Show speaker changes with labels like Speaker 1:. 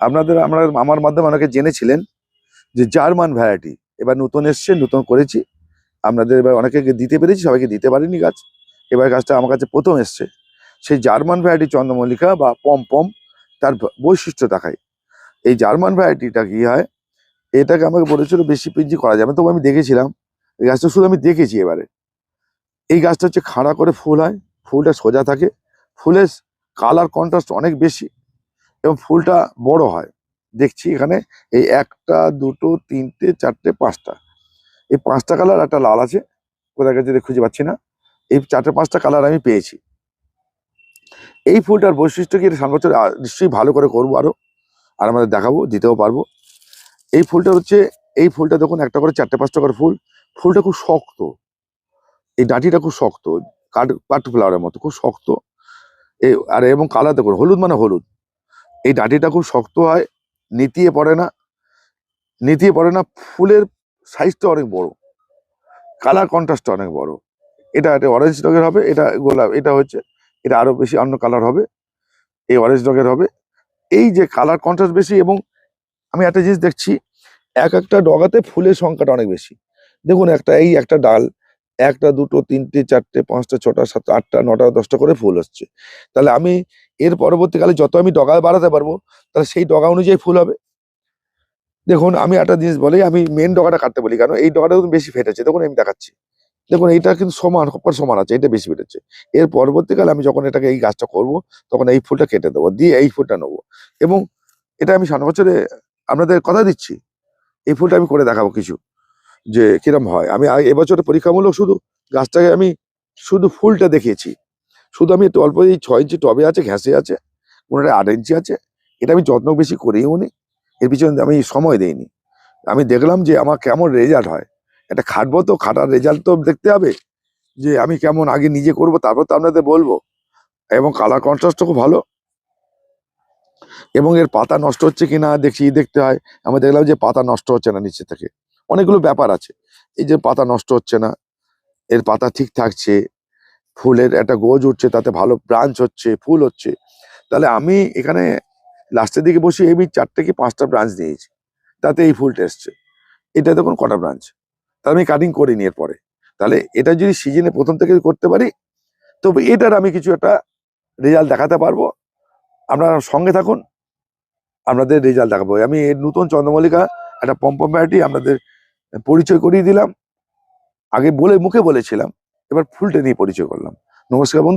Speaker 1: আপনাদের, আমরা, আমার মাধ্যমে অনেকে জেনেছিলেন যে জার্মান ভ্যারাইটি এবার নতুন এসছে, নতুন করেছি। আপনাদের এবার অনেকে দিতে পেরেছি, সবাইকে দিতে পারিনি গাছ। এবার গাছটা আমার কাছে প্রথম এসছে। সেই জার্মান ভ্যারাইটি চন্দ্রমল্লিকা বা পম পম, তার বৈশিষ্ট্য দেখায়। এই জার্মান ভ্যারাইটিটা কি হয়? এটাকে আমাকে বলেছিল, বেশি পিঞ্জি করা যাবে তবু আমি দেখেছিলাম। এই গাছটা শুধু আমি দেখেছি এবারে। এই গাছটা হচ্ছে খাড়া করে ফুল হয়। ফুলটা সোজা থাকে। ফুলের কালার কন্ট্রাস্ট অনেক বেশি। এবং ফুলটা বড় হয়। দেখছি এখানে এই একটা, দুটো, তিনটে, চারটে, পাঁচটা। এই পাঁচটা কালার একটা লাল আছে, কোথায় গেছে খুঁজে পাচ্ছি না। এই চারটে, পাঁচটা কালার আমি পেয়েছি। এই ফুলটার বৈশিষ্ট্য কি সামনে বছর নিশ্চয়ই ভালো করে করব আরও, আর আমাদের দেখাবো, দিতেও পারব। এই ফুলটা হচ্ছে, এই ফুলটা দেখুন, একটা করে চারটে, পাঁচটা করে ফুল। ফুলটা খুব শক্ত। এই ডাঁটিটা খুব শক্ত, কাঠ কাঠ ফ্লাওয়ারের মতো, খুব শক্ত। এই, আর এবং কালার দেখুন, হলুদ মানে হলুদ। এই ডাঁটিটা খুব শক্ত হয়, নিতিয়ে পড়ে না। নিতিয়ে পড়ে না, ফুলের সাইজটা অনেক বড়। কালার কন্ট্রাস্টটা অনেক বড়। এটা একটা অরেঞ্জ রঙের হবে, এটা গোলাপ, এটা হচ্ছে, এটা আরও বেশি অন্য কালার হবে, এই অরেঞ্জ রঙের হবে। এই যে কালার কন্ট্রাস্ট বেশি এবং আমি একটা জিনিস দেখছি, এক একটা ডগাতে ফুলের সংখ্যাটা অনেক বেশি। দেখুন একটা, এই একটা ডাল একটা, দুটো, তিনটে, চারটে, পাঁচটা, ছটা, সাতটা, আটটা, নটা, দশটা করে ফুল হচ্ছে তাহলে আমি এর পরবর্তীকালে যত আমি ডগা বাড়াতে পারব, তাহলে সেই ডগা অনুযায়ী ফুল হবে। দেখুন, আমি একটা জিনিস বলি, আমি মেন ডগাটা কাটতে বলি কেন? এই ডগাটা কিন্তু বেশি ফেটেছে। দেখুন, আমি দেখাচ্ছি। দেখুন, এইটা কিন্তু সমান হপার সমান আছে এটা বেশি ফেটেছে। এর পরবর্তীকালে আমি যখন এটাকে এই গাছটা করব, তখন এই ফুলটা কেটে দেবো, দিয়ে এই ফুলটা নেব। এবং এটা আমি সারা বছরে আপনাদের কথা দিচ্ছি, এই ফুলটা আমি করে দেখাবো কিছু। যে কিরম হয়। আমি এবছরে পরীক্ষামূলক শুধু গাছটাকে আমি শুধু ফুলটা দেখিয়েছি। শুধু আমি একটু অল্প এই ছয় ইঞ্চি টবে আছে, ঘ্যাসে আছে, কোনোটা আট ইঞ্চি আছে, এটা আমি যত্ন বেশি করিও নি। এর পিছনে আমি সময় দেইনি। আমি দেখলাম যে আমার কেমন রেজাল্ট হয়। এটা খাটবো তো, খাটার রেজাল্ট তো দেখতে হবে যে আমি কেমন আগে নিজে করব, তারপর তো আপনাদের বলব। এবং কালার কন্ট্রাস্টও খুব ভালো। এবং এর পাতা নষ্ট হচ্ছে কিনা দেখছি, দেখতে হয়। আমি দেখলাম যে পাতা নষ্ট হচ্ছে না নিচে থেকে। অনেকগুলো ব্যাপার আছে। এই যে পাতা নষ্ট হচ্ছে না, এর পাতা ঠিক থাকছে, ফুলের একটা গোজ উঠছে, তাতে ভালো ব্রাঞ্চ হচ্ছে, ফুল হচ্ছে। তাহলে আমি এখানে লাস্টের দিকে বসে আমি চারটে কি পাঁচটা ব্রাঞ্চ দিয়েছি তাতে এই ফুলটা এসছে। এটা দেখুন কটা ব্রাঞ্চ। তা আমি কাটিং করিনি এরপরে। তাহলে এটা যদি সিজনে প্রথম থেকে করতে পারি, তবে এটার আমি কিছু একটা রেজাল্ট দেখাতে পারব। আপনারা সঙ্গে থাকুন, আপনাদের রেজাল্ট দেখাবো। আমি এর নতুন চন্দ্রমল্লিকা, একটা পম্পম ভ্যারাইটি আপনাদের পরিচয় করিয়ে দিলাম। আগে বলে মুখে বলেছিলাম। এবার ফুলটা নিয়ে পরিচয় করলাম। নমস্কার বন্ধু।